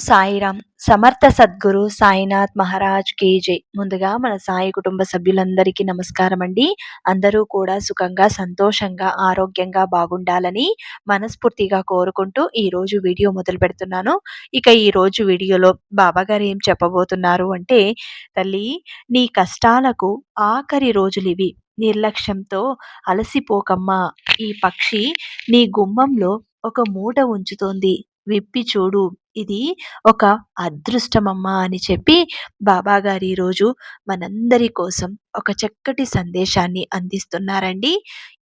సాయిరామ్ సమర్థ సద్గురు సాయినాథ్ మహారాజ్ కేజే ముందుగా మన సాయి కుటుంబ సభ్యులందరికీ నమస్కారం అండి అందరూ కూడా సుఖంగా సంతోషంగా ఆరోగ్యంగా బాగుండాలని మనస్ఫూర్తిగా కోరుకుంటూ ఈరోజు వీడియో మొదలు పెడుతున్నాను. ఇక ఈ రోజు వీడియోలో బాబాగారు ఏం చెప్పబోతున్నారు అంటే తల్లి నీ కష్టాలకు ఆఖరి రోజులు ఇవి నిర్లక్ష్యంతో అలసిపోకమ్మా. ఈ పక్షి నీ గుమ్మంలో ఒక మూట ఉంచుతోంది. విప్పి చూడు. ఇది ఒక అదృష్టమమ్మా అని చెప్పి బాబాగారు ఈరోజు మనందరి కోసం ఒక చక్కటి సందేశాన్ని అందిస్తున్నారండి.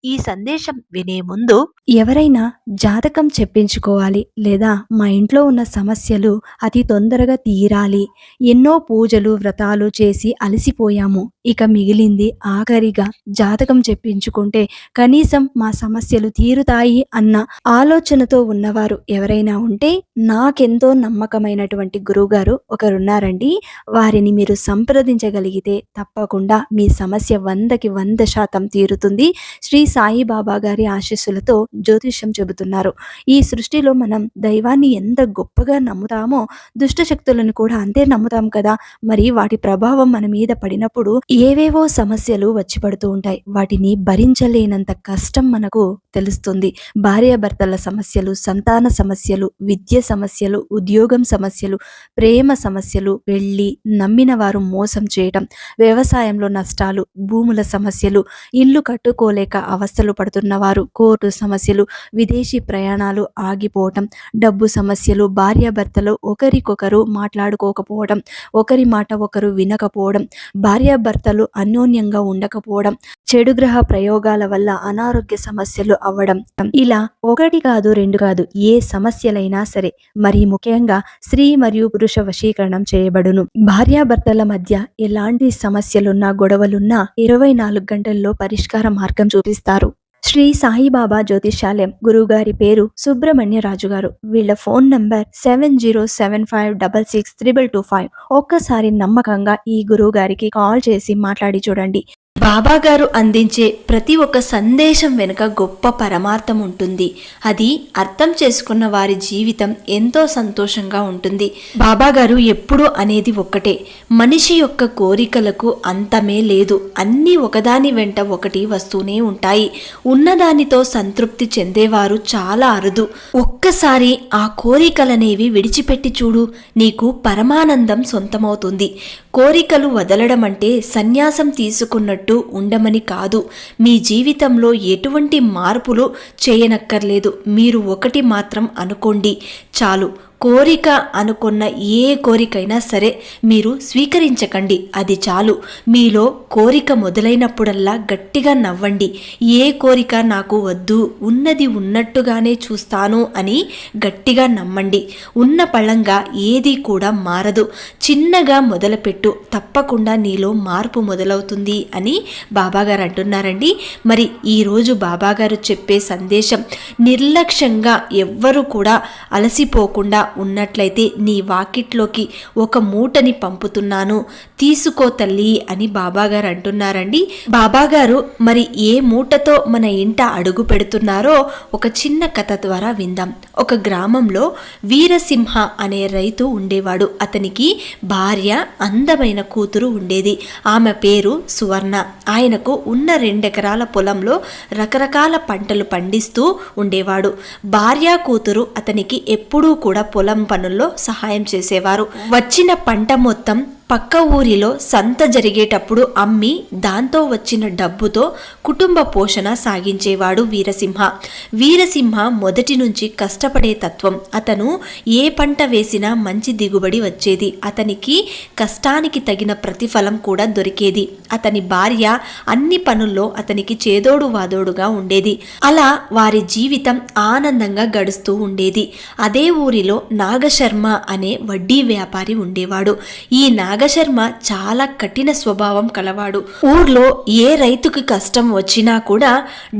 ఈ సందేశం వినే ముందు ఎవరైనా జాతకం చెప్పించుకోవాలి లేదా మా ఇంట్లో ఉన్న సమస్యలు అతి తొందరగా తీరాలి ఎన్నో పూజలు వ్రతాలు చేసి అలసిపోయాము ఇక మిగిలింది ఆఖరిగా జాతకం చెప్పించుకుంటే కనీసం మా సమస్యలు తీరుతాయి అన్న ఆలోచనతో ఉన్నవారు ఎవరైనా ఉంటే నాకెంతో నమ్మకమైనటువంటి గురువుగారు ఒకరున్నారండి. వారిని మీరు సంప్రదించగలిగితే తప్పకుండా మీ సమస్య వందకి వంద శాతం తీరుతుంది. శ్రీ సాయిబాబా గారి ఆశీస్సులతో జ్యోతిష్యం చెబుతున్నారు. ఈ సృష్టిలో మనం దైవాన్ని ఎంత గొప్పగా నమ్ముతామో దుష్ట శక్తులను కూడా అంతే నమ్ముతాం కదా. మరి వాటి ప్రభావం మన మీద పడినప్పుడు ఏవేవో సమస్యలు వచ్చి పడుతూ ఉంటాయి. వాటిని భరించలేనంత కష్టం మనకు తెలుస్తుంది. భార్యాభర్తల సమస్యలు సంతాన సమస్యలు విద్య సమస్యలు ఉద్యోగం సమస్యలు ప్రేమ సమస్యలు వెళ్ళి నమ్మిన వారు మోసం చేయటం వ్యవసాయంలో నష్టాలు భూముల సమస్యలు ఇల్లు కట్టుకోలేక అవస్థలు పడుతున్నవారు కోర్టు సమస్యలు విదేశీ ప్రయాణాలు ఆగిపోవటం డబ్బు సమస్యలు భార్యాభర్తలు ఒకరికొకరు మాట్లాడుకోకపోవడం ఒకరి మాట ఒకరు వినకపోవడం భార్యాభర్తలు అన్యోన్యంగా ఉండకపోవడం చెడు గ్రహ ప్రయోగాల వల్ల అనారోగ్య సమస్యలు అవ్వడం. ఇలా ఒకటి కాదు రెండు కాదు ఏ సమస్యలైనా సరే మరి ముఖ్యంగా స్త్రీ మరియు పురుష వశీకరణం చేయబడును. భార్యాభర్తల మధ్య ఎలాంటి సమస్యలున్నా గొడవలున్న ఇరవై నాలుగు గంటల్లో పరిష్కార మార్గం చూపిస్తారు. శ్రీ సాయిబాబా జ్యోతిషాలయం గురువుగారి పేరు సుబ్రహ్మణ్య రాజు గారు వీళ్ళ phone number seven zero seven five double six triple two five. ఒక్కసారి నమ్మకంగా ఈ గురువు గారికి కాల్ చేసి మాట్లాడి చూడండి. బాబాగారు అందించే ప్రతి ఒక్క సందేశం వెనుక గొప్ప పరమార్థం ఉంటుంది. అది అర్థం చేసుకున్న వారి జీవితం ఎంతో సంతోషంగా ఉంటుంది. బాబాగారు ఎప్పుడు ఎప్పుడూ అనేది ఒక్కటే. మనిషి యొక్క కోరికలకు అంతమే లేదు. అన్నీ ఒకదాని వెంట ఒకటి వస్తూనే ఉంటాయి. ఉన్నదానితో సంతృప్తి చెందేవారు చాలా అరుదు. ఒక్కసారి ఆ కోరికలనేవి విడిచిపెట్టి చూడు నీకు పరమానందం సొంతమవుతుంది. కోరికలు వదలడం అంటే సన్యాసం తీసుకున్నట్టు ఉండమని కాదు. మీ జీవితంలో ఎటువంటి మార్పులు చేయనక్కర్లేదు. మీరు ఒకటి మాత్రం అనుకోండి. చాలు. కోరిక అనుకున్న ఏ కోరికైనా సరే మీరు స్వీకరించకండి. అది చాలు. మీలో కోరిక మొదలైనప్పుడల్లా గట్టిగా నవ్వండి. ఏ కోరిక నాకు వద్దు ఉన్నది ఉన్నట్టుగానే చూస్తాను అని గట్టిగా నమ్మండి. ఉన్న పళంగా ఏది కూడా మారదు. చిన్నగా మొదలుపెట్టు. తప్పకుండా నీలో మార్పు మొదలవుతుంది అని బాబాగారు అంటున్నారండి. మరి ఈరోజు బాబాగారు చెప్పే సందేశం నిర్లక్ష్యంగా ఎవ్వరూ కూడా అలసిపోకుండా ఉన్నట్లయితే నీ వాకిట్లోకి ఒక మూటని పంపుతున్నాను. తీసుకో తల్లి అని బాబాగారు అంటున్నారండి. బాబాగారు మరి ఏ మూటతో మన ఇంట అడుగు పెడుతున్నారో ఒక చిన్న కథ ద్వారా విందాం. ఒక గ్రామంలో వీరసింహ అనే రైతు ఉండేవాడు. అతనికి భార్య అందమైన కూతురు ఉండేది. ఆమె పేరు సువర్ణ. ఆయనకు ఉన్న రెండెకరాల పొలంలో రకరకాల పంటలు పండిస్తూ ఉండేవాడు. భార్య కూతురు అతనికి ఎప్పుడూ కూడా పొలం పనుల్లో సహాయం చేసేవారు. వచ్చిన పంట మొత్తం పక్క ఊరిలో సంత జరిగేటప్పుడు అమ్మి దాంతో వచ్చిన డబ్బుతో కుటుంబ పోషణ సాగించేవాడు వీరసింహ. వీరసింహ మొదటి నుంచి కష్టపడే తత్వం. అతను ఏ పంట వేసినా మంచి దిగుబడి వచ్చేది. అతనికి కష్టానికి తగిన ప్రతిఫలం కూడా దొరికేది. అతని భార్య అన్ని పనుల్లో అతనికి చేదోడు వాదోడుగా ఉండేది. అలా వారి జీవితం ఆనందంగా గడుస్తూ ఉండేది. అదే ఊరిలో నాగశర్మ అనే వడ్డీ వ్యాపారి ఉండేవాడు. ఈ నాగ నాగశర్మ చాలా కఠిన స్వభావం కలవాడు. ఊర్లో ఏ రైతుకి కష్టం వచ్చినా కూడా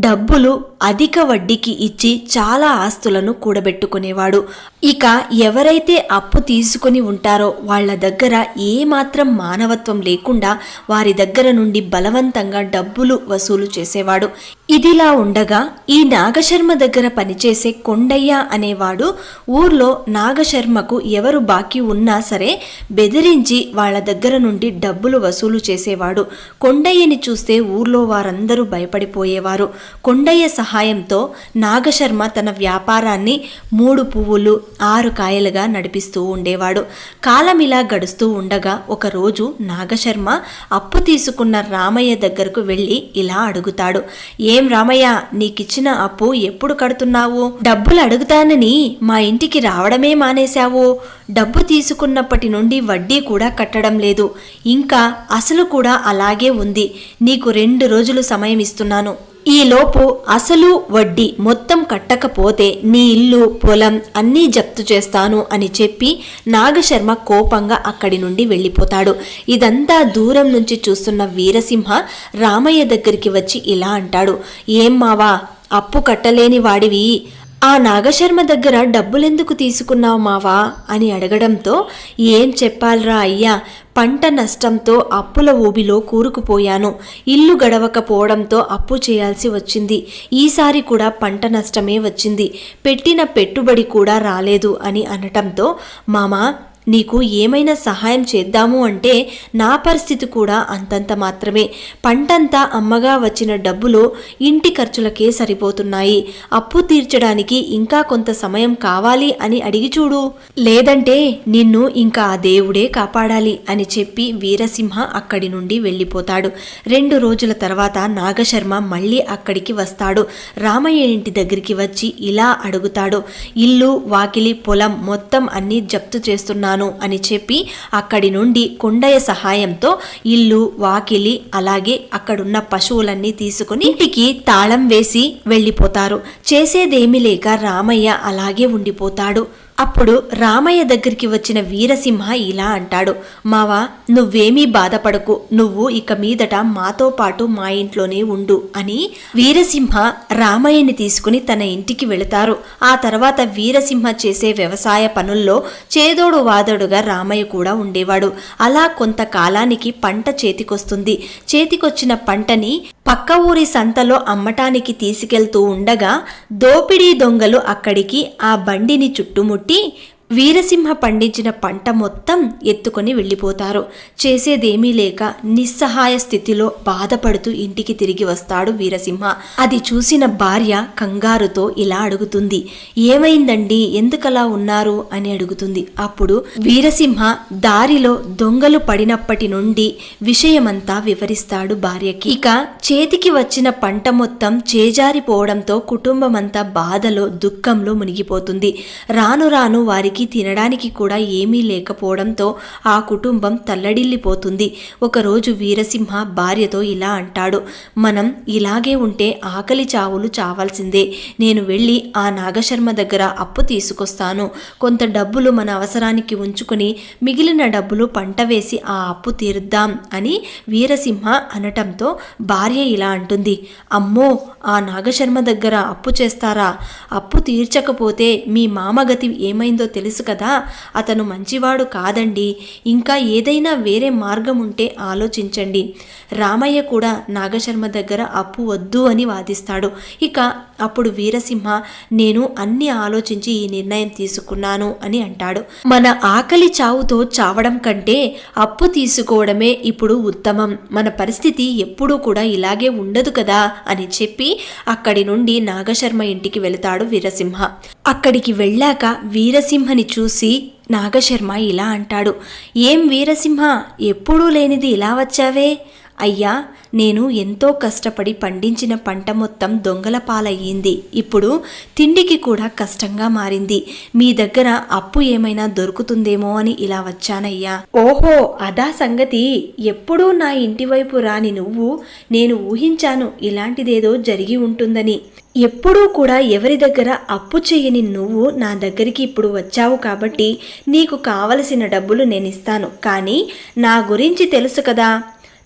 డబ్బులు అధిక వడ్డీకి ఇచ్చి చాలా ఆస్తులను కూడబెట్టుకునేవాడు. ఇక ఎవరైతే అప్పు తీసుకుని ఉంటారో వాళ్ళ దగ్గర ఏ మాత్రం మానవత్వం లేకుండా వారి దగ్గర నుండి బలవంతంగా డబ్బులు వసూలు చేసేవాడు. ఇదిలా ఉండగా ఈ నాగశర్మ దగ్గర పనిచేసే కొండయ్య అనేవాడు ఊర్లో నాగశర్మకు ఎవరు బాకీ ఉన్నా సరే బెదిరించి వాళ్ళ దగ్గర నుండి డబ్బులు వసూలు చేసేవాడు. కొండయ్యని చూస్తే ఊర్లో వారందరూ భయపడిపోయేవారు. కొండయ్య సహాయంతో నాగశర్మ తన వ్యాపారాన్ని మూడు పువ్వులు ఆరు కాయలుగా నడిపిస్తూ ఉండేవాడు. కాలం ఇలా గడుస్తూ ఉండగా ఒకరోజు నాగశర్మ అప్పు తీసుకున్న రామయ్య దగ్గరకు వెళ్ళి ఇలా అడుగుతాడు. ఏం రామయ్య నీకిచ్చిన అప్పు ఎప్పుడు కడుతున్నావు? డబ్బులు అడుగుతానని మా ఇంటికి రావడమే మానేశావు. డబ్బు తీసుకున్నప్పటి నుండి వడ్డీ కూడా కట్ట పట్టడం లేదు. ఇంకా అసలు కూడా అలాగే ఉంది. నీకు రెండు రోజులు సమయం ఇస్తున్నాను. ఈలోపు అసలు వడ్డీ మొత్తం కట్టకపోతే నీ ఇల్లు పొలం అన్నీ జప్తు చేస్తాను అని చెప్పి నాగశర్మ కోపంగా అక్కడి నుండి వెళ్ళిపోతాడు. ఇదంతా దూరం నుంచి చూస్తున్న వీరసింహ రామయ్య దగ్గరికి వచ్చి ఇలా అంటాడు. ఏం మావా అప్పు కట్టలేని వాడివి. ఆ నాగశర్మ దగ్గర డబ్బులెందుకు తీసుకున్నావు మావా? అని అడగడంతో ఏం చెప్పాలరా అయ్యా పంట నష్టంతో అప్పుల ఊబిలో కూరుకుపోయాను. ఇల్లు గడవకపోవడంతో అప్పు చేయాల్సి వచ్చింది. ఈసారి కూడా పంట నష్టమే వచ్చింది. పెట్టిన పెట్టుబడి కూడా రాలేదు అని అనటంతో మామా నీకు ఏమైనా సహాయం చేద్దాము అంటే నా పరిస్థితి కూడా అంతంత మాత్రమే. పంటంతా అమ్మగా వచ్చిన డబ్బులు ఇంటి ఖర్చులకే సరిపోతున్నాయి. అప్పు తీర్చడానికి ఇంకా కొంత సమయం కావాలి అని అడిగి చూడు. లేదంటే నిన్ను ఇంకా ఆ దేవుడే కాపాడాలి అని చెప్పి వీరసింహ అక్కడి నుండి వెళ్ళిపోతాడు. రెండు రోజుల తర్వాత నాగశర్మ మళ్ళీ అక్కడికి వస్తాడు. రామయ్య ఇంటి దగ్గరికి వచ్చి ఇలా అడుగుతాడు. ఇల్లు వాకిలి పొలం మొత్తం అన్నీ జప్తు చేస్తున్నాను. అని చెప్పి అక్కడి నుండి కొండయ్య సహాయంతో ఇల్లు వాకిలి అలాగే అక్కడున్న పశువులన్నీ తీసుకుని ఇంటికి తాళం వేసి వెళ్ళిపోతారు. చేసేదేమీ లేక రామయ్య అలాగే ఉండిపోతాడు. అప్పుడు రామయ్య దగ్గరికి వచ్చిన వీరసింహ ఇలా అంటాడు మావా నువ్వేమీ బాధపడకు నువ్వు ఇక మీదట మాతో పాటు మా ఇంట్లోనే ఉండు అని వీరసింహ రామయ్యని తీసుకుని తన ఇంటికి వెళతారు. ఆ తర్వాత వీరసింహ చేసే వ్యవసాయ పనుల్లో చేదోడు వాదోడుగా రామయ్య కూడా ఉండేవాడు. అలా కొంతకాలానికి పంట చేతికొస్తుంది. చేతికొచ్చిన పంటని పక్క ఊరి సంతలో అమ్మటానికి తీసుకెళ్తూ ఉండగా దోపిడీ దొంగలు అక్కడికి ఆ బండిని చుట్టుముట్టి ಕುಟ್ಟಿ వీరసింహ పండించిన పంట మొత్తం ఎత్తుకొని వెళ్ళిపోతారు. చేసేదేమీ లేక నిస్సహాయ స్థితిలో బాధపడుతూ ఇంటికి తిరిగి వస్తాడు వీరసింహ. అది చూసిన భార్య కంగారుతో ఇలా అడుగుతుంది. ఏమైందండి? ఎందుకలా ఉన్నారు? అని అడుగుతుంది. అప్పుడు వీరసింహ దారిలో దొంగలు పడినప్పటి నుండి విషయమంతా వివరిస్తాడు భార్యకి. ఇక చేతికి వచ్చిన పంట మొత్తం చేజారిపోవడంతో కుటుంబమంతా బాధలో దుఃఖంలో మునిగిపోతుంది. రాను రాను వారికి తినడానికి కూడా ఏమీ లేకపోవడంతో ఆ కుటుంబం తల్లడిల్లిపోతుంది. ఒకరోజు వీరసింహ భార్యతో ఇలా అంటాడు మనం ఇలాగే ఉంటే ఆకలి చావులు చావాల్సిందే. నేను వెళ్ళి ఆ నాగశర్మ దగ్గర అప్పు తీసుకొస్తాను. కొంత డబ్బులు మన అవసరానికి ఉంచుకుని మిగిలిన డబ్బులు పంట వేసి ఆ అప్పు తీరుద్దాం అని వీరసింహ అనటంతో భార్య ఇలా అంటుంది అమ్మో ఆ నాగశర్మ దగ్గర అప్పు చేస్తారా? అప్పు తీర్చకపోతే మీ మామగతి ఏమైందో తెలుసు? తెలుసు కదా అతను మంచివాడు కాదండి. ఇంకా ఏదైనా వేరే మార్గం ఉంటే ఆలోచించండి. రామయ్య కూడా నాగశర్మ దగ్గర అప్పు వద్దు అని వాదిస్తాడు. ఇక అప్పుడు వీరసింహ నేను అన్ని ఆలోచించి ఈ నిర్ణయం తీసుకున్నాను అని అంటాడు. మన ఆకలి చావుతో చావడం కంటే అప్పు తీసుకోవడమే ఇప్పుడు ఉత్తమం. మన పరిస్థితి ఎప్పుడూ కూడా ఇలాగే ఉండదు కదా అని చెప్పి అక్కడి నుండి నాగశర్మ ఇంటికి వెళతాడు వీరసింహ. అక్కడికి వెళ్ళాక వీరసింహ వీరసింహని చూసి నాగశర్మ ఇలా అంటాడు ఏం వీరసింహ ఎప్పుడూ లేనిది ఇలా వచ్చావే? అయ్యా నేను ఎంతో కష్టపడి పండించిన పంట మొత్తం దొంగల పాలయ్యింది. ఇప్పుడు తిండికి కూడా కష్టంగా మారింది. మీ దగ్గర అప్పు ఏమైనా దొరుకుతుందేమో అని ఇలా వచ్చానయ్యా. ఓహో అదా సంగతి. ఎప్పుడూ నా ఇంటి వైపు రాని నువ్వు నేను ఊహించాను ఇలాంటిదేదో జరిగి ఉంటుందని. ఎప్పుడూ కూడా ఎవరి దగ్గర అప్పు చేయని నువ్వు నా దగ్గరికి ఇప్పుడు వచ్చావు కాబట్టి నీకు కావలసిన డబ్బులు నేను ఇస్తాను కానీ నా గురించి తెలుసు కదా.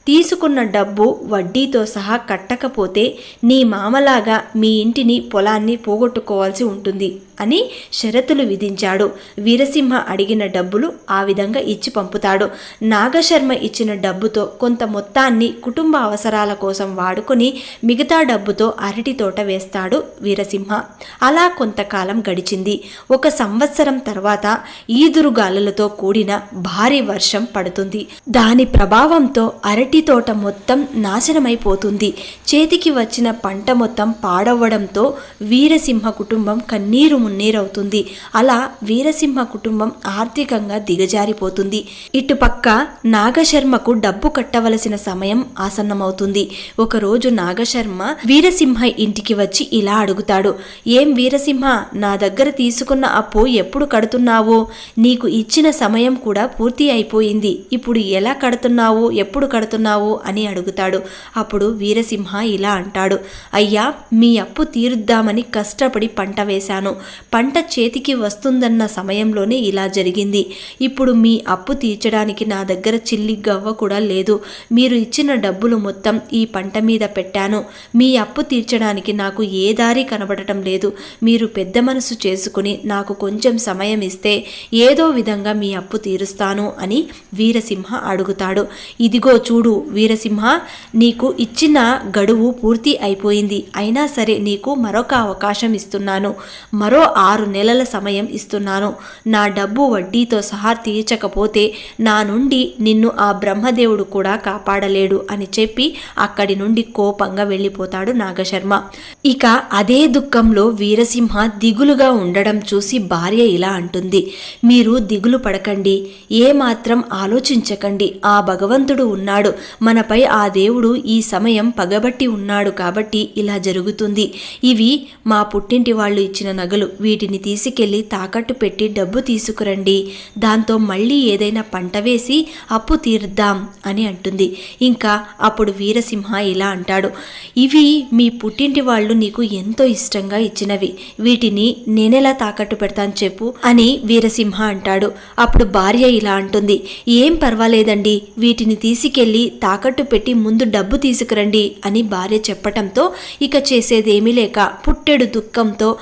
తీసుకున్న డబ్బు వడ్డీతో సహా కట్టకపోతే నీ మామలాగా మీ ఇంటిని పొలాన్ని పోగొట్టుకోవాల్సి ఉంటుంది. అని షరతులు విధించాడు. వీరసింహ అడిగిన డబ్బులు ఆ విధంగా ఇచ్చి పంపుతాడు. నాగశర్మ ఇచ్చిన డబ్బుతో కొంత మొత్తాన్ని కుటుంబ అవసరాల కోసం వాడుకొని మిగతా డబ్బుతో అరటి తోట వేస్తాడు వీరసింహ. అలా కొంతకాలం గడిచింది. ఒక సంవత్సరం తర్వాత ఈదురుగాలులతో కూడిన భారీ వర్షం పడుతుంది. దాని ప్రభావంతో అరటి తోట మొత్తం నాశనమైపోతుంది. చేతికి వచ్చిన పంట మొత్తం పాడవ్వడంతో వీరసింహ కుటుంబం కన్నీరు మున్నీరవుతుంది. అలా వీరసింహ కుటుంబం ఆర్థికంగా దిగజారిపోతుంది. ఇటుపక్క నాగశర్మకు డబ్బు కట్టవలసిన సమయం ఆసన్నమవుతుంది. ఒకరోజు నాగశర్మ వీరసింహ ఇంటికి వచ్చి ఇలా అడుగుతాడు ఏం వీరసింహ నా దగ్గర తీసుకున్న అప్పు ఎప్పుడు కడుతున్నావో? నీకు ఇచ్చిన సమయం కూడా పూర్తి అయిపోయింది. ఇప్పుడు ఎలా కడుతున్నావు? ఎప్పుడు కడుతున్నావు? అని అడుగుతాడు. అప్పుడు వీరసింహ ఇలా అంటాడు అయ్యా మీ అప్పు తీరుద్దామని కష్టపడి పంట వేశాను. పంట చేతికి వస్తుందన్న సమయంలోనే ఇలా జరిగింది. ఇప్పుడు మీ అప్పు తీర్చడానికి నా దగ్గర చిల్లి గవ్వ కూడా లేదు. మీరు ఇచ్చిన డబ్బులు మొత్తం ఈ పంట మీద పెట్టాను. మీ అప్పు తీర్చడానికి నాకు ఏ దారి కనబడటం లేదు. మీరు పెద్ద మనసు చేసుకుని నాకు కొంచెం సమయం ఇస్తే ఏదో విధంగా మీ అప్పు తీరుస్తాను అని వీరసింహ అడుగుతాడు. ఇదిగో చూడు వీరసింహ నీకు ఇచ్చిన గడువు పూర్తి అయిపోయింది. అయినా సరే నీకు మరొక అవకాశం ఇస్తున్నాను. మరో ఆరు నెలల సమయం ఇస్తున్నాను. నా డబ్బు వడ్డీతో సహా తీర్చకపోతే నా నుండి నిన్ను ఆ బ్రహ్మదేవుడు కూడా కాపాడలేడు అని చెప్పి అక్కడి నుండి కోపంగా వెళ్ళిపోతాడు నాగశర్మ. ఇక అదే దుఃఖంలో వీరసింహ దిగులుగా ఉండడం చూసి భార్య ఇలా అంటుంది. మీరు దిగులు పడకండి. ఏ మాత్రం ఆలోచించకండి. ఆ భగవంతుడు ఉన్నాడు. మనపై ఆ దేవుడు ఈ సమయం పగబట్టి ఉన్నాడు కాబట్టి ఇలా జరుగుతుంది. ఇవి మా పుట్టింటి వాళ్ళు ఇచ్చిన నగలు. వీటిని తీసుకెళ్ళి తాకట్టు పెట్టి డబ్బు తీసుకురండి. దాంతో మళ్ళీ ఏదైనా పంట వేసి అప్పు తీర్దాం అని అంటుంది. ఇంకా అప్పుడు వీరసింహ ఇలా అంటాడు. ఇవి మీ పుట్టింటి వాళ్ళు నీకు ఎంతో ఇష్టంగా ఇచ్చినవి. వీటిని నేనెలా తాకట్టు పెడతాను చెప్పు అని వీరసింహ అంటాడు. అప్పుడు భార్య ఇలా అంటుంది. ఏం పర్వాలేదండి. వీటిని తీసుకెళ్ళి తాకట్టు పెట్టి ముందు డబ్బు తీసుకురండి అని భార్య చెప్పటంతో ఇక చేసేదేమీ లేక పుట్టెడు దుఃఖంతో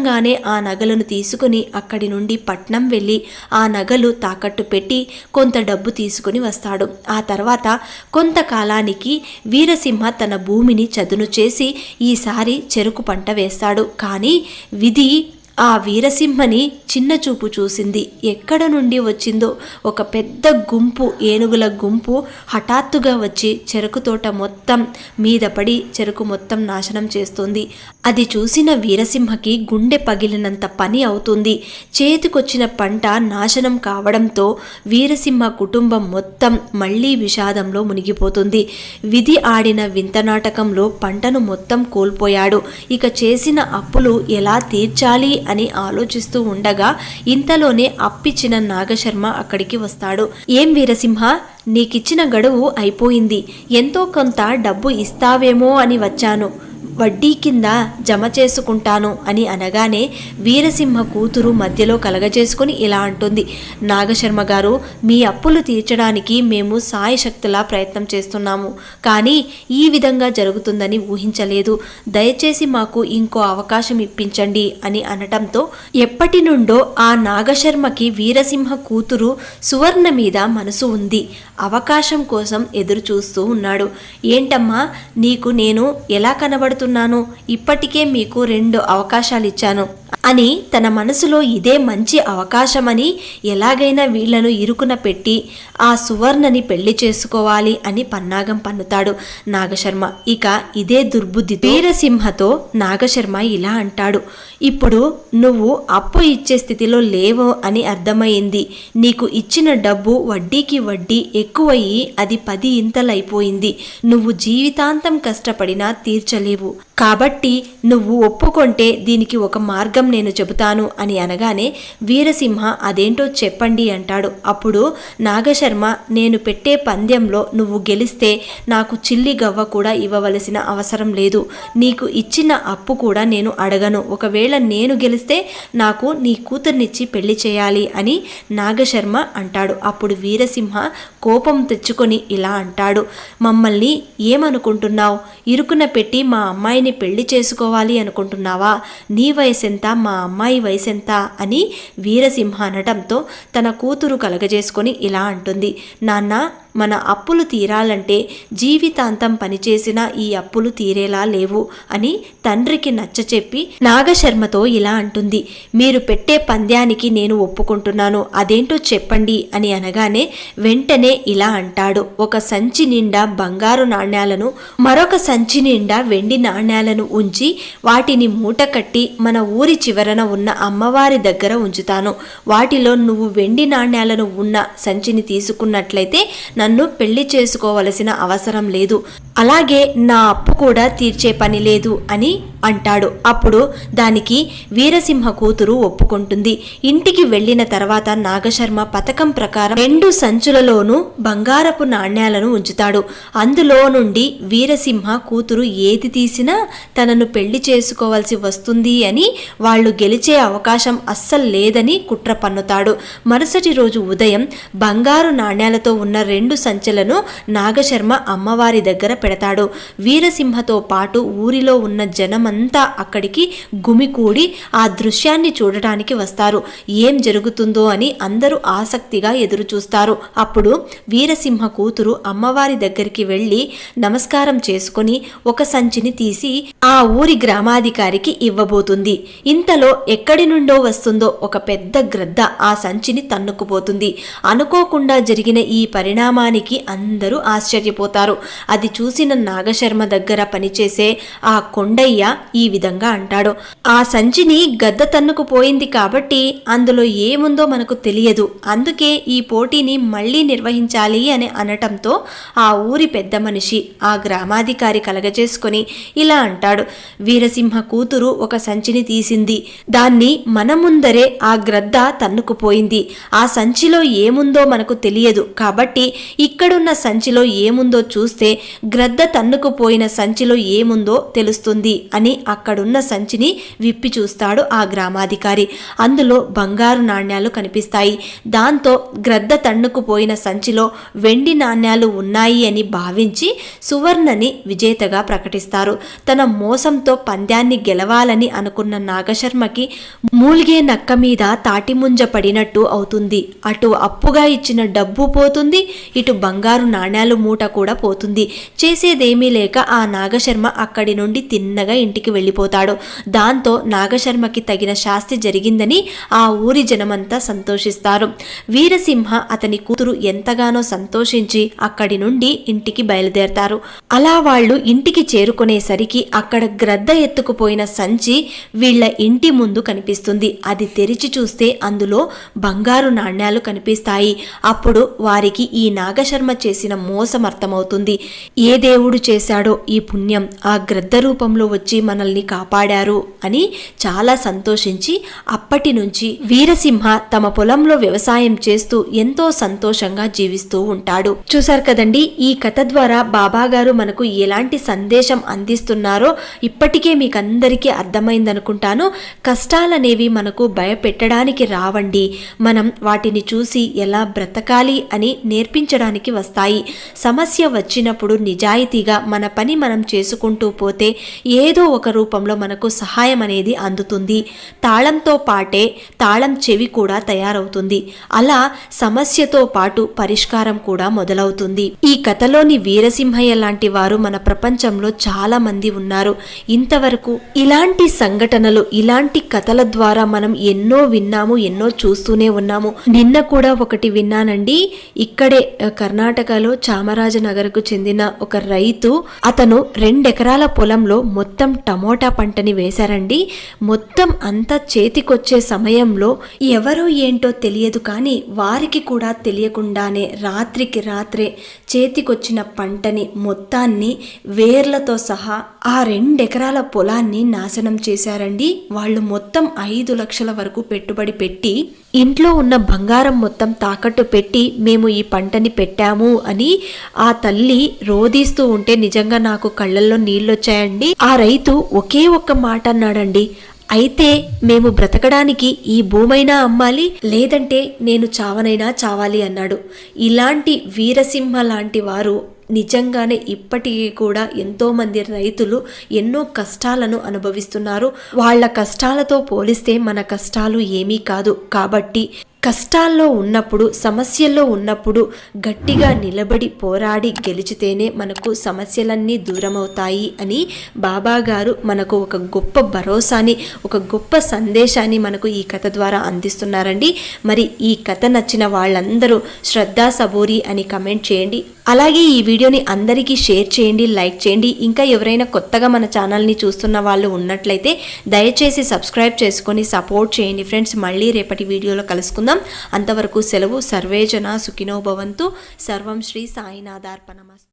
అయిష్టంగానే ఆ నగలను తీసుకుని అక్కడి నుండి పట్నం వెళ్ళి ఆ నగలు తాకట్టు పెట్టి కొంత డబ్బు తీసుకుని వస్తాడు. ఆ తర్వాత కొంతకాలానికి వీరసింహ తన భూమిని చదును చేసి ఈసారి చెరుకు పంట వేస్తాడు. కానీ విధి ఆ వీరసింహని చిన్న చూపు చూసింది. ఎక్కడ నుండి వచ్చిందో ఒక పెద్ద గుంపు ఏనుగుల గుంపు హఠాత్తుగా వచ్చి చెరుకు తోట మొత్తం మీద పడి చెరుకు మొత్తం నాశనం చేస్తుంది. అది చూసిన వీరసింహకి గుండె పగిలినంత పని అవుతుంది. చేతికొచ్చిన పంట నాశనం కావడంతో వీరసింహ కుటుంబం మొత్తం మళ్ళీ విషాదంలో మునిగిపోతుంది. విధి ఆడిన వింత నాటకంలో పంటను మొత్తం కోల్పోయాడు. ఇక చేసిన అప్పులు ఎలా తీర్చాలి అని ఆలోచిస్తూ ఉండగా ఇంతలోనే అప్పిచ్చిన నాగశర్మ అక్కడికి వస్తాడు. ఏం వీరసింహ నీకిచ్చిన గడువు అయిపోయింది. ఎంతో కొంత డబ్బు ఇస్తావేమో అని వచ్చాను. వడ్డీ కింద జమ చేసుకుంటాను అని అనగానే వీరసింహ కూతురు మధ్యలో కలగజేసుకుని ఇలా అంటుంది. నాగశర్మ గారు మీ అప్పులు తీర్చడానికి మేము సాయశక్తులా ప్రయత్నం చేస్తున్నాము. కానీ ఈ విధంగా జరుగుతుందని ఊహించలేదు. దయచేసి మాకు ఇంకో అవకాశం ఇప్పించండి అని అనటంతో ఎప్పటి నుండో ఆ నాగశర్మకి వీరసింహ కూతురు సువర్ణ మీద మనసు ఉంది. అవకాశం కోసం ఎదురు చూస్తూ ఉన్నాడు. ఏంటమ్మా నీకు నేను ఎలా కనబడుతున్నాను ఇప్పటికే మీకు రెండు అవకాశాలు ఇచ్చాను అని తన మనసులో ఇదే మంచి అవకాశమని ఎలాగైనా వీళ్ళను ఇరుకున పెట్టి ఆ సువర్ణని పెళ్ళి చేసుకోవాలి అని పన్నాగం పన్నుతాడు నాగశర్మ. ఇక ఇదే దుర్బుద్ధి. వీరసింహతో నాగశర్మ ఇలా అంటాడు. ఇప్పుడు నువ్వు అప్పు ఇచ్చే స్థితిలో లేవు అని అర్థమైంది. నీకు ఇచ్చిన డబ్బు వడ్డీకి వడ్డీ ఎక్కువయ్యి అది పది ఇంతలైపోయింది. నువ్వు జీవితాంతం కష్టపడినా తీర్చలేవు. do కాబట్టి నువ్వు ఒప్పుకొంటే దీనికి ఒక మార్గం నేను చెబుతాను అని అనగానే వీరసింహ అదేంటో చెప్పండి అంటాడు. అప్పుడు నాగశర్మ నేను పెట్టే పందెంలో నువ్వు గెలిస్తే నాకు చిల్లి గవ్వ కూడా ఇవ్వవలసిన అవసరం లేదు. నీకు ఇచ్చిన అప్పు కూడా నేను అడగను. ఒకవేళ నేను గెలిస్తే నాకు నీ కూతుర్నిచ్చి పెళ్ళి చేయాలి అని నాగశర్మ అంటాడు. అప్పుడు వీరసింహ కోపం తెచ్చుకొని ఇలా అంటాడు. మమ్మల్ని ఏమనుకుంటున్నావు? ఇరుకున పెట్టి మా అమ్మాయిని పెళ్ళి చేసుకోవాలి అనుకుంటున్నావా? నీ వయసెంత? మా అమ్మాయి వయసెంత? అని వీరసింహ అనటంతో తన కూతురు కలగజేసుకొని ఇలా అంటుంది. నాన్న మన అప్పులు తీరాలంటే జీవితాంతం పనిచేసిన ఈ అప్పులు తీరేలా లేవు అని తండ్రికి నచ్చచెప్పి నాగశర్మతో ఇలా అంటుంది. మీరు పెట్టే పంద్యానికి నేను ఒప్పుకుంటున్నాను. అదేంటో చెప్పండి అని అనగానే వెంటనే ఇలా అంటాడు. ఒక సంచి నిండా బంగారు నాణ్యాలను మరొక సంచి నిండా వెండి నాణ్యాలను ఉంచి వాటిని మూట కట్టి మన ఊరి చివరన ఉన్న అమ్మవారి దగ్గర ఉంచుతాను. వాటిలో నువ్వు వెండి నాణ్యాలను ఉన్న సంచిని తీసుకున్నట్లయితే నన్ను పెళ్ళి చేసుకోవలసిన అవసరం లేదు. అలాగే నా అప్పు కూడా తీర్చే పని లేదు అని అంటాడు. అప్పుడు దానికి వీరసింహ కూతురు ఒప్పుకుంటుంది. ఇంటికి వెళ్ళిన తర్వాత నాగశర్మ పథకం ప్రకారం రెండు సంచులలోనూ బంగారపు నాణ్యాలను ఉంచుతాడు. అందులో నుండి వీరసింహ కూతురు ఏది తీసినా తనను పెళ్ళి చేసుకోవాల్సి వస్తుంది అని వాళ్ళు గెలిచే అవకాశం అస్సలు లేదని కుట్ర పన్నుతాడు. మరుసటి రోజు ఉదయం బంగారు నాణ్యాలతో ఉన్న రెండు సంచులను నాగశర్మ అమ్మవారి దగ్గర పెడతాడు. వీరసింహతో పాటు ఊరిలో ఉన్న జనమంతా అక్కడికి గుమికూడి ఆ దృశ్యాన్ని చూడటానికి వస్తారు. ఏం జరుగుతుందో అని అందరూ ఆసక్తిగా ఎదురుచూస్తారు. అప్పుడు వీరసింహ కూతురు అమ్మవారి దగ్గరికి వెళ్ళి నమస్కారం చేసుకొని ఒక సంచిని తీసి ఆ ఊరి గ్రామాధికారికి ఇవ్వబోతుంది. ఇంతలో ఎక్కడి నుండో వస్తుందో ఒక పెద్ద గ్రద్ద ఆ సంచిని తన్నుకుపోతుంది. అనుకోకుండా జరిగిన ఈ పరిణామానికి అందరూ ఆశ్చర్యపోతారు. అది చూసిన నాగశర్మ దగ్గర పనిచేసే ఆ కొండయ్య ఈ విధంగా అంటాడు. ఆ సంచిని గద్ద తన్నుకుపోయింది కాబట్టి అందులో ఏముందో మనకు తెలియదు. అందుకే ఈ పోటీని మళ్ళీ నిర్వహించాలి అని అనటంతో ఆ ఊరి పెద్ద మనిషి ఆ గ్రామాధికారి కలగజేసుకొని ఇలా అంటాడు. వీరసింహ కూతురు ఒక సంచిని తీసింది. దాన్ని మన ముందరే ఆ గ్రద్ద తన్నుకుపోయింది ఆ సంచిలో ఏముందో మనకు తెలియదు కాబట్టి ఇక్కడున్న సంచిలో ఏముందో చూస్తే గ్రద్ద తన్నుకుపోయిన సంచిలో ఏముందో తెలుస్తుంది అని అక్కడున్న సంచిని విప్పి చూస్తాడు ఆ గ్రామాధికారి. అందులో బంగారు నాణ్యాలు కనిపిస్తాయి. దాంతో గ్రద్ద తన్నుకుపోయిన సంచిలో వెండి నాణ్యాలు ఉన్నాయి అని భావించి సువర్ణని విజేతగా ప్రకటిస్తారు. తన మోసంతో పంద్యాన్ని గెలవాలని అనుకున్న నాగశర్మకి మూల్గే నక్క మీద తాటిముంజ పడినట్టు అవుతుంది. అటు అప్పుగా ఇచ్చిన డబ్బు పోతుంది ఇటు బంగారు నాణ్యాలు మూట కూడా పోతుంది. చేసేదేమీ లేక ఆ నాగశర్మ అక్కడి నుండి తిన్నగా ఇంటికి వెళ్ళిపోతాడు. దాంతో నాగశర్మకి తగిన శాస్తి జరిగిందని ఆ ఊరి జనమంతా సంతోషిస్తారు. వీరసింహ అతని కూతురు ఎంతగానో సంతోషించి అక్కడి నుండి ఇంటికి బయలుదేరతారు. అలా వాళ్ళు ఇంటికి చేరుకునేసరికి అక్కడ గ్రద్ద ఎత్తుకుపోయిన సంచి వీళ్ళ ఇంటి ముందు కనిపిస్తుంది. అది తెరిచి చూస్తే అందులో బంగారు నాణ్యాలు కనిపిస్తాయి. అప్పుడు వారికి ఈ నాగశర్మ చేసిన మోసం అర్థమవుతుంది. ఏ దేవుడు చేశాడో ఈ పుణ్యం ఆ గ్రద్ద రూపంలో వచ్చి మనల్ని కాపాడారు అని చాలా సంతోషించి అప్పటి నుంచి వీరసింహ తమ పొలంలో వ్యవసాయం చేస్తూ ఎంతో సంతోషంగా జీవిస్తూ ఉంటాడు. చూశారు కదండి ఈ కథ ద్వారా బాబా గారు మనకు ఎలాంటి సందేశం అందిస్తున్నారో ఇప్పటికే మీకు అందరికీ అర్థమైందనుకుంటాను. కష్టాలనేవి మనకు భయపెట్టడానికి రావండి. మనం వాటిని చూసి ఎలా బ్రతకాలి అని నేర్పించ రక్షించడానికి వస్తాయి. సమస్య వచ్చినప్పుడు నిజాయితీగా మన పని మనం చేసుకుంటూ పోతే ఏదో ఒక రూపంలో మనకు సహాయం అనేది అందుతుంది. తాళంతో పాటే తాళం చెవి కూడా తయారవుతుంది. అలా సమస్యతో పాటు పరిష్కారం కూడా మొదలవుతుంది. ఈ కథలోని వీరసింహయ్య లాంటి వారు మన ప్రపంచంలో చాలా మంది ఉన్నారు. ఇంతవరకు ఇలాంటి సంఘటనలు ఇలాంటి కథల ద్వారా మనం ఎన్నో విన్నాము ఎన్నో చూస్తూనే ఉన్నాము. నిన్న కూడా ఒకటి విన్నానండి. ఇక్కడే కర్ణాటకలో చామరాజనగర్కు చెందిన ఒక రైతు అతను రెండెకరాల పొలంలో మొత్తం టమోటా పంటని వేశారండి. మొత్తం అంతా చేతికొచ్చే సమయంలో ఎవరో ఏంటో తెలియదు కానీ వారికి కూడా తెలియకుండానే రాత్రికి రాత్రే చేతికొచ్చిన పంటని మొత్తాన్ని వేర్లతో సహా ఆ రెండెకరాల పొలాన్ని నాశనం చేశారండి. వాళ్ళు మొత్తం ఐదు లక్షల వరకు పెట్టుబడి పెట్టి ఇంట్లో ఉన్న బంగారం మొత్తం తాకట్టు పెట్టి మేము ఈ పంటని పెట్టాము అని ఆ తల్లి రోదిస్తూ ఉంటే నిజంగా నాకు కళ్ళల్లో నీళ్ళొచ్చాయండి. ఆ రైతు ఒకే ఒక్క మాట అన్నాడండి. అయితే మేము బ్రతకడానికి ఈ భూమైనా అమ్మాలి లేదంటే నేను చావనైనా చావాలి అన్నాడు. ఇలాంటి వీరసింహ లాంటి వారు నిజంగానే ఇప్పటికీ కూడా ఎంతోమంది రైతులు ఎన్నో కష్టాలను అనుభవిస్తున్నారు. వాళ్ళ కష్టాలతో పోలిస్తే మన కష్టాలు ఏమీ కాదు. కాబట్టి కష్టాల్లో ఉన్నప్పుడు సమస్యల్లో ఉన్నప్పుడు గట్టిగా నిలబడి పోరాడి గెలిచితేనే మనకు సమస్యలన్నీ దూరమవుతాయి అని బాబా గారు మనకు ఒక గొప్ప భరోసాని ఒక గొప్ప సందేశాన్ని మనకు ఈ కథ ద్వారా అందిస్తున్నారండి. మరి ఈ కథ నచ్చిన వాళ్ళందరూ శ్రద్ధా సబూరి అని కమెంట్ చేయండి. అలాగే ఈ వీడియోని అందరికీ షేర్ చేయండి లైక్ చేయండి. ఇంకా ఎవరైనా కొత్తగా మన ఛానల్ని చూస్తున్న వాళ్ళు ఉన్నట్లయితే దయచేసి సబ్స్క్రైబ్ చేసుకొని సపోర్ట్ చేయండి ఫ్రెండ్స్. మళ్ళీ రేపటి వీడియోలో కలుసుకుందాం. అంతవరకు సెలవు. సర్వేజన సుఖినోభవంతు సర్వం శ్రీ సాయినాథార్పణమస్తు